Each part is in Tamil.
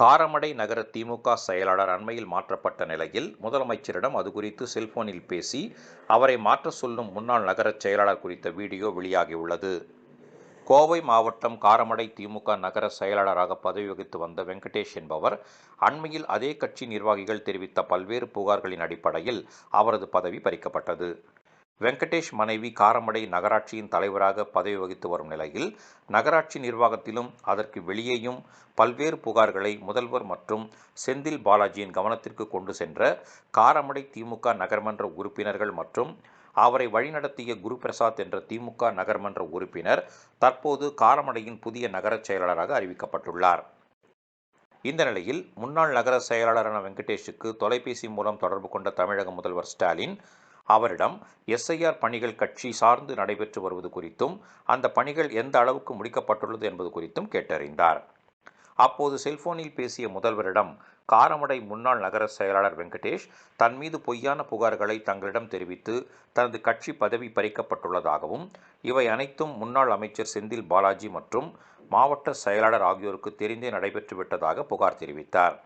காரமடை நகர திமுக செயலாளர் அண்மையில் மாற்றப்பட்ட நிலையில் முதலமைச்சரிடம் அது குறித்து செல்போனில் பேசி அவரை மாற்ற சொல்லும் முன்னாள் நகரச் செயலாளர் குறித்த வீடியோ வெளியாகியுள்ளது. கோவை மாவட்டம் காரமடை திமுக நகர செயலாளராக பதவி வகித்து வந்த வெங்கடேஷ் என்பவர் அண்மையில் அதே கட்சி நிர்வாகிகள் தெரிவித்த பல்வேறு புகார்களின் அடிப்படையில் அவரது பதவி பறிக்கப்பட்டது. வெங்கடேஷ் மனைவி காரமடை நகராட்சியின் தலைவராக பதவி வகித்து வரும் நிலையில் நகராட்சி நிர்வாகத்திலும் அதற்கு வெளியேயும் பல்வேறு புகார்களை முதல்வர் மற்றும் செந்தில் பாலாஜியின் கவனத்திற்கு கொண்டு சென்ற காரமடை திமுக நகர்மன்ற உறுப்பினர்கள் மற்றும் அவரை வழிநடத்திய குருபிரசாத் என்ற திமுக நகர்மன்ற உறுப்பினர் தற்போது காரமடையின் புதிய நகரச் செயலாளராக அறிவிக்கப்பட்டுள்ளார். இந்த நிலையில் முன்னாள் நகர செயலாளரான வெங்கடேஷுக்கு தொலைபேசி மூலம் தொடர்பு கொண்ட தமிழக முதல்வர் ஸ்டாலின் அவரிடம் எஸ்ஐஆர் பணிகள் கட்சி சார்ந்து நடைபெற்று வருவது குறித்தும் அந்த பணிகள் எந்த அளவுக்கு முடிக்கப்பட்டுள்ளது என்பது குறித்தும் கேட்டறிந்தார். அப்போது செல்போனில் பேசிய முதல்வரிடம் காரமடை முன்னாள் நகர செயலாளர் வெங்கடேஷ் தன் மீது பொய்யான புகார்களை தங்களிடம் தெரிவித்து தனது கட்சி பதவி பறிக்கப்பட்டுள்ளதாகவும் இவை அனைத்தும் முன்னாள் அமைச்சர் செந்தில் பாலாஜி மற்றும் மாவட்ட செயலாளர் ஆகியோருக்கு தெரிந்தே நடைபெற்றுவிட்டதாக புகார் தெரிவித்தார்.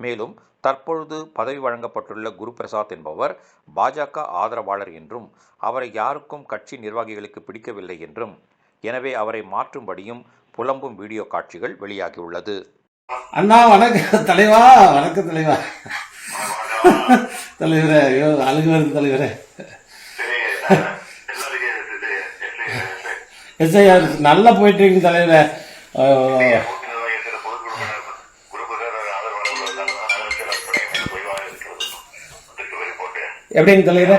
மேலும் தற்பொழுது பதவி வழங்கப்பட்டுள்ள குருபிரசாத் என்பவர் பாஜக ஆதரவாளர் என்றும் அவரை யாருக்கும் கட்சி நிர்வாகிகளுக்கு பிடிக்கவில்லை என்றும் எனவே அவரை மாற்றும்படியும் புலம்பும் வீடியோ காட்சிகள் வெளியாகியுள்ளது. அண்ணா வணக்கம். தலைவா வணக்கம் தலைவா. தலைவரே ஐயோ அழுகு வருது தலைவரே எஸ்ஐஆர் நல்லா போயிட்டு இருக்கு தலைவரே. எப்படின்னு எப்படிங்க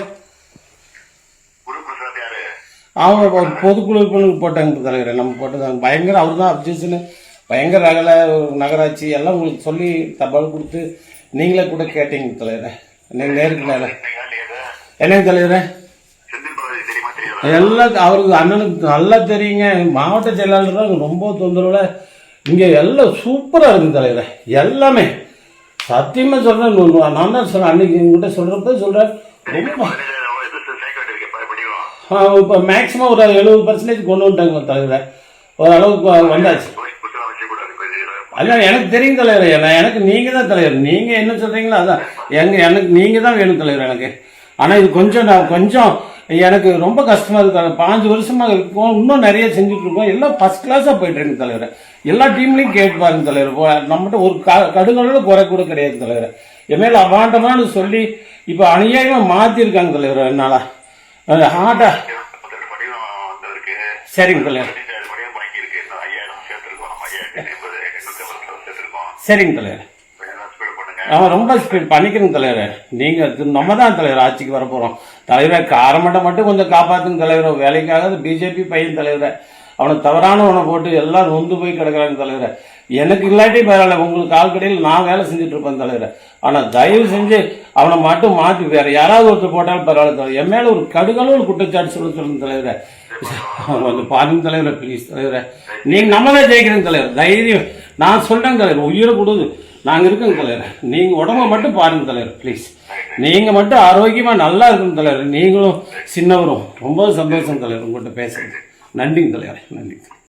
அவங்க ஒரு பொதுக்குழு போட்டாங்க தலைவர். நம்ம போட்டதாங்க பயங்கர அவர் தான் அப்ஜெக்ஷனு. பயங்கர ரகல நகராட்சி எல்லாம் உங்களுக்கு சொல்லி தபால் கொடுத்து நீங்களே கூட கேட்டீங்க தலைவர். நீங்கள் நேருக்கு நேரம் என்னங்க தலைவர்? எல்லாம் அவருக்கு அண்ணனுக்கு நல்லா தெரியுங்க. மாவட்ட செயலாளர் தான் ரொம்ப தொந்தரவில் இங்கே எல்லாம் சூப்பராக இருக்குது தலைவர். எல்லாமே. சத்தியமாக சொல்கிறேன் நான் தான் சொல்கிறேன் அன்னைக்கு உங்கள்கிட்ட சொல்கிறப்ப சொல்கிறேன் ரொம்ப இப்போ மேக்ஸிமம் ஒரு எழுபது பர்சன்டேஜ் கொண்டு வந்துட்டாங்க தலைவரை ஓரளவுக்கு வந்தாச்சு. அதான் எனக்கு தெரியும் தலைவர் நான் எனக்கு நீங்கள் தான் தலைவர். நீங்கள் என்ன சொல்கிறீங்களோ அதான். எங்க எனக்கு நீங்கள் தான் வேணும் தலைவர் எனக்கு. ஆனால் இது கொஞ்சம் நான் கொஞ்சம் எனக்கு ரொம்ப கஷ்டமாக இருக்கும் பாஞ்சு வருஷமாக இருக்கும். இன்னும் நிறைய செஞ்சுட்டு இருக்கோம். எல்லாம் ஃபஸ்ட் கிளாஸாக போயிட்டு இருக்கு தலைவர். எல்லா டீம்லையும் கேட்டு பாருங்க தலைவர் நம்மகிட்ட ஒரு க கடுகளோட குறை கூட கிடையாது தலைவர். என்மேல அபாண்டமானு சொல்லி இப்போ அநியாயமாக மாற்றிருக்காங்க தலைவர் என்னால். ஹார்ட்டா சரிங்க தலைவர். சரிங்க தலைவர். ஆமாம் ரொம்ப ஸ்பீட் பண்ணிக்கிறேங்க தலைவர். நீங்கள் நம்ம தான் தலைவர் ஆட்சிக்கு வர போகிறோம் தலைவரை காரமட்டை மட்டும் கொஞ்சம் காப்பாற்றுங்க தலைவர். வேலைக்காக பிஜேபி பையன் தலைவரை. அவனை தவறானவனை போட்டு எல்லாம் நொந்து போய் கிடக்கிறாங்க தலைவரை. எனக்கு இல்லாட்டி பரவாயில்ல உங்களுக்கு ஆள்கடையில் நான் வேலை செஞ்சுட்டு இருப்பேன் தலைவரை. ஆனால் தயவு செஞ்சு அவனை மட்டும் மாற்றி வேற யாராவது ஒருத்தர் போட்டாலும் பரவாயில்ல தலைவர். என் மேலே ஒரு கடுகளவு குற்றச்சாட்டு சொல்ல சொல்லுங்க தலைவரை. கொஞ்சம் பாருங்க தலைவரை ப்ளீஸ் தலைவரை. நீங்கள் நம்ம தான் ஜெயிக்கிறேங்க தலைவர். தைரியம். நான் சொல்கிறேங்க தலைவர் உயிரை கொடுது. நாங்கள் இருக்கோங்க தலைவர். நீங்கள் உடம்ப மட்டும் பாருங்க தலைவர் ப்ளீஸ் நீங்கள் மட்டும் ஆரோக்கியமாக நல்லா இருக்கணும் தலைவர். நீங்களும் சின்னவரும். ரொம்ப சந்தோஷம் தலைவர் உங்கள்கிட்ட பேசுகிறது நன்றிங்க தலைவர். நன்றி.